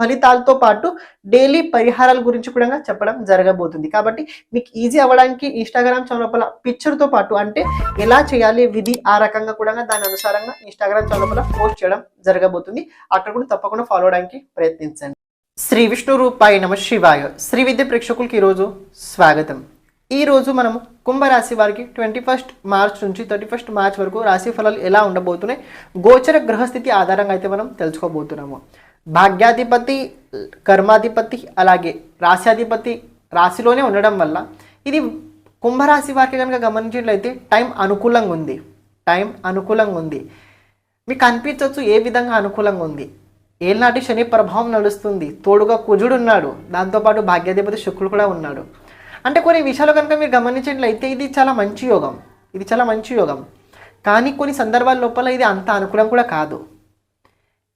ఫలితాలతో పాటు డైలీ పరిహారాల గురించి కూడా చెప్పడం జరగబోతుంది. కాబట్టి మీకు ఈజీ అవ్వడానికి ఇన్స్టాగ్రామ్ ఛానల్ పిక్చర్తో పాటు అంటే ఎలా చేయాలి విధి ఆ రకంగా కూడా దాని అనుసారంగా ఇన్స్టాగ్రామ్ ఛానల్ పోస్ట్ చేయడం జరగబోతుంది. అక్కడ కూడా తప్పకుండా ఫాలో అవడానికి ప్రయత్నించండి. శ్రీ విష్ణు రూపాయ నమ శివాయ. శ్రీ విద్య ప్రేక్షకులకి ఈరోజు స్వాగతం. ఈ రోజు మనము కుంభరాశి వారికి ట్వంటీ ఫస్ట్ మార్చ్ నుంచి థర్టీ ఫస్ట్ మార్చ్ వరకు రాశి ఫలాలు ఎలా ఉండబోతున్నాయి గోచర గ్రహస్థితి ఆధారంగా అయితే మనం తెలుసుకోబోతున్నాము. భాగ్యాధిపతి కర్మాధిపతి అలాగే రాశ్యాధిపతి రాశిలోనే ఉండడం వల్ల ఇది కుంభరాశి వారికి కనుక గమనించినట్లయితే టైం అనుకూలంగా ఉంది. టైం అనుకూలంగా ఉంది. మీకు అనిపించవచ్చు ఏ విధంగా అనుకూలంగా ఉంది. ఏనాటి శని ప్రభావం నడుస్తుంది. తోడుగా కుజుడు ఉన్నాడు. దాంతోపాటు భాగ్యాధిపతి శుక్రుడు కూడా ఉన్నాడు. అంటే కొన్ని విషయాలు కనుక మీరు గమనించినట్లయితే ఇది చాలా మంచి యోగం. ఇది చాలా మంచి యోగం. కానీ కొన్ని సందర్భాల లోపల ఇది అంత అనుకూలం కూడా కాదు.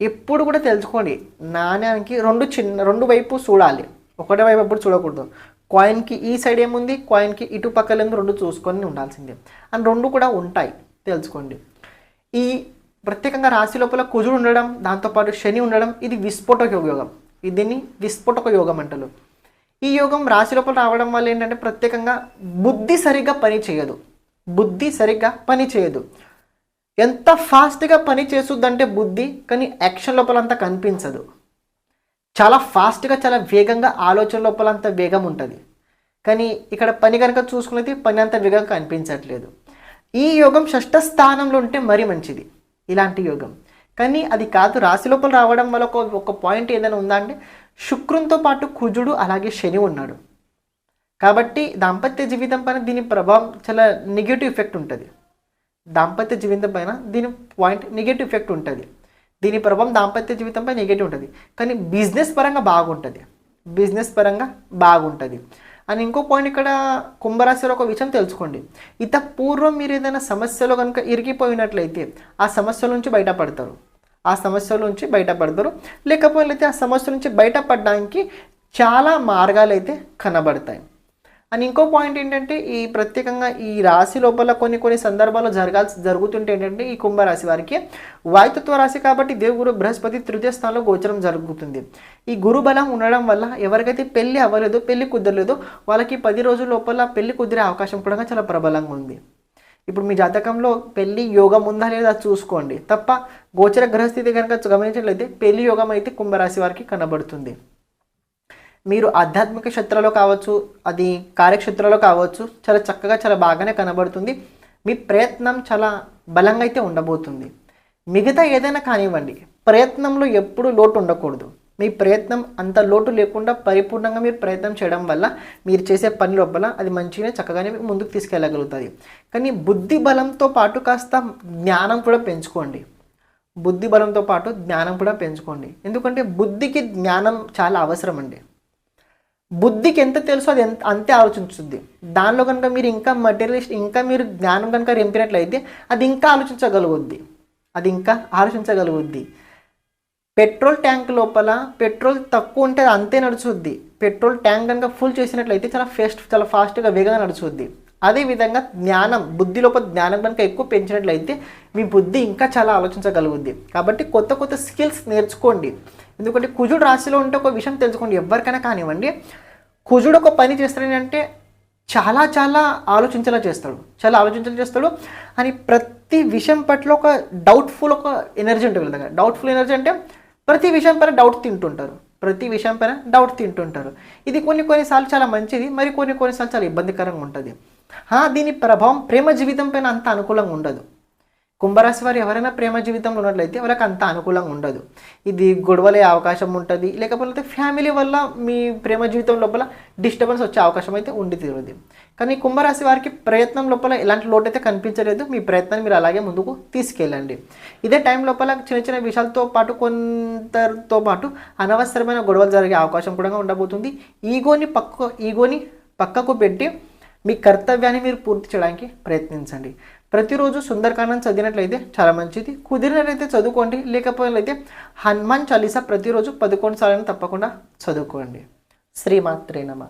ఎప్పుడు కూడా తెలుసుకోండి నాణ్యానికి రెండు చిన్న రెండు వైపు చూడాలి. ఒకటే వైపు ఎప్పుడు చూడకూడదు. కాయిన్కి ఈ సైడ్ ఏముంది? కాయిన్కి ఇటు పక్కల రెండు చూసుకొని ఉండాల్సిందే. అండ్ రెండు కూడా ఉంటాయి తెలుసుకోండి. ఈ ప్రత్యేకంగా రాశి లోపల కుజుడు ఉండడం దాంతోపాటు శని ఉండడం ఇది విస్ఫోటక యోగం. దీన్ని విస్ఫోటక యోగం అంటారు. ఈ యోగం రాశి లోపల రావడం వల్ల ఏంటంటే ప్రత్యేకంగా బుద్ధి సరిగ్గా పని చేయదు. బుద్ధి సరిగ్గా పని చేయదు. ఎంత ఫాస్ట్గా పని చేస్తుందంటే బుద్ధి కానీ యాక్షన్ లోపల అంత కనిపించదు. చాలా ఫాస్ట్గా చాలా వేగంగా ఆలోచన లోపల అంత వేగం ఉంటుంది. కానీ ఇక్కడ పని కనుక చూసుకున్నది పని అంత వేగంగా కనిపించట్లేదు. ఈ యోగం షష్ఠ స్థానంలో ఉంటే మరీ మంచిది ఇలాంటి యోగం. కానీ అది కాదు రాశి లోపల రావడం వల్ల ఒక ఒక పాయింట్ ఏదైనా ఉందా అంటే శుక్రునితో పాటు కుజుడు అలాగే శని ఉన్నాడు. కాబట్టి దాంపత్య జీవితం పైన దీని ప్రభావం చాలా నెగిటివ్ ఎఫెక్ట్ ఉంటుంది. దాంపత్య జీవితం పైన దీని పాయింట్ నెగిటివ్ ఎఫెక్ట్ ఉంటుంది. దీని ప్రభావం దాంపత్య జీవితంపై నెగిటివ్ ఉంటుంది. కానీ బిజినెస్ పరంగా బాగుంటుంది. బిజినెస్ పరంగా బాగుంటుంది. అని ఇంకో పాయింట్ ఇక్కడ కుంభరాశిలో ఒక విషయం తెలుసుకోండి. ఇత పూర్వం మీరు ఏదైనా సమస్యలో కనుక ఇరిగిపోయినట్లయితే ఆ సమస్యల నుంచి బయటపడతారు. ఆ సమస్యల నుంచి బయటపడతారు. లేకపోతే ఆ సమస్య నుంచి బయటపడడానికి చాలా మార్గాలు అయితే కనబడతాయి. అని ఇంకో పాయింట్ ఏంటంటే ఈ ప్రత్యేకంగా ఈ రాశి లోపల కొన్ని కొన్ని సందర్భాల్లో జరగాల్సి జరుగుతుంటే ఏంటంటే ఈ కుంభరాశి వారికి వాయుతత్వ రాశి కాబట్టి దేవుడు బృహస్పతి తృతీయ స్థానంలో గోచరం జరుగుతుంది. ఈ గురు బలం ఉండడం వల్ల ఎవరికైతే పెళ్ళి అవ్వలేదో పెళ్ళి కుదరలేదో వాళ్ళకి పది రోజుల లోపల పెళ్ళి కుదిరే అవకాశం కూడా చాలా ప్రబలంగా ఉంది. ఇప్పుడు మీ జాతకంలో పెళ్ళి యోగం ఉందా లేదా చూసుకోండి. తప్ప గోచర గ్రహస్థితి కనుక గమనించినట్లయితే పెళ్ళి యోగం అయితే కుంభరాశి వారికి కనబడుతుంది. మీరు ఆధ్యాత్మిక క్షేత్రంలో కావచ్చు అది కార్యక్షేత్రంలో కావచ్చు చాలా చక్కగా చాలా బాగానే కనబడుతుంది. మీ ప్రయత్నం చాలా బలంగా అయితే ఉండబోతుంది. మిగతా ఏదైనా కానివ్వండి ప్రయత్నంలో ఎప్పుడు లోటు ఉండకూడదు. మీ ప్రయత్నం అంత లోటు లేకుండా పరిపూర్ణంగా మీరు ప్రయత్నం చేయడం వల్ల మీరు చేసే పని లోపల అది మంచిగానే చక్కగానే ముందుకు తీసుకెళ్ళగలుగుతుంది. కానీ బుద్ధి బలంతో పాటు కాస్త జ్ఞానం కూడా పెంచుకోండి. బుద్ధి బలంతో పాటు జ్ఞానం కూడా పెంచుకోండి. ఎందుకంటే బుద్ధికి జ్ఞానం చాలా అవసరం అండి బుద్ధికి ఎంత తెలుసో అది ఎంత అంతే ఆలోచించుద్ది. దానిలో కనుక మీరు ఇంకా మటీరియలిస్ట్ ఇంకా మీరు జ్ఞానం కనుక రెంపినట్లయితే అది ఇంకా ఆలోచించగలుగుద్ది. అది ఇంకా ఆలోచించగలుగుద్ది. పెట్రోల్ ట్యాంక్ లోపల పెట్రోల్ తక్కువ ఉంటే అది అంతే నడుచుద్ది. పెట్రోల్ ట్యాంక్ కనుక ఫుల్ చేసినట్లయితే చాలా ఫాస్ట్ చాలా ఫాస్ట్గా వేగంగా నడుచుద్ది. అదేవిధంగా జ్ఞానం బుద్ధి లోపల జ్ఞానం కనుక ఎక్కువ పెంచినట్లయితే మీ బుద్ధి ఇంకా చాలా ఆలోచించగలుగుద్ది. కాబట్టి కొత్త కొత్త స్కిల్స్ నేర్చుకోండి. ఎందుకంటే కుజుడు రాశిలో ఉంటే ఒక విషయం తెలుసుకోండి ఎవరికైనా కానివ్వండి. కుజుడు ఒక పని చేస్తాడంటే చాలా చాలా ఆలోచించేలా చేస్తాడు చాలా ఆలోచించేలా చేస్తాడు. అని ప్రతి విషయం పట్ల ఒక డౌట్ఫుల్ ఒక ఎనర్జీ ఉంటుంది వీళ్ళ దగ్గర డౌట్ఫుల్ ఎనర్జీ అంటే ప్రతి విషయం పైన డౌట్ తింటుంటారు ప్రతి విషయం పైన డౌట్ తింటుంటారు. ఇది కొన్ని కొన్నిసార్లు చాలా మంచిది మరి కొన్ని కొన్నిసార్లు చాలా ఇబ్బందికరంగా ఉంటుంది. దీని ప్రభావం ప్రేమ జీవితం పైన అంత అనుకూలంగా ఉండదు. కుంభరాశి వారు ఎవరైనా ప్రేమ జీవితంలో ఉన్నట్లయితే వాళ్ళకి అంత అనుకూలంగా ఉండదు. ఇది గొడవలే అవకాశం ఉంటుంది. లేకపోతే ఫ్యామిలీ వల్ల మీ ప్రేమ జీవితం లోపల డిస్టర్బెన్స్ వచ్చే అవకాశం అయితే ఉండి తీరుంది. కానీ కుంభరాశి వారికి ప్రయత్నం లోపల ఎలాంటి లోటు అయితే కనిపించలేదు. మీ ప్రయత్నాన్ని మీరు అలాగే ముందుకు తీసుకెళ్ళండి. ఇదే టైం లోపల చిన్న చిన్న విషయాలతో పాటు కొంతతో పాటు అనవసరమైన గొడవలు జరిగే అవకాశం కూడా ఉండబోతుంది. ఈగోని పక్క ఈగోని పక్కకు పెట్టి మీ కర్తవ్యాన్ని మీరు పూర్తి చేయడానికి ప్రయత్నించండి. ప్రతిరోజు సుందరకాండం చదివినట్లయితే చాలా మంచిది. కుదిరినట్లయితే చదువుకోండి. లేకపోయినట్లయితే హనుమాన్ చాలీసా ప్రతిరోజు పదకొండు సార్లు తప్పకుండా చదువుకోండి. శ్రీమాత్రే నమ.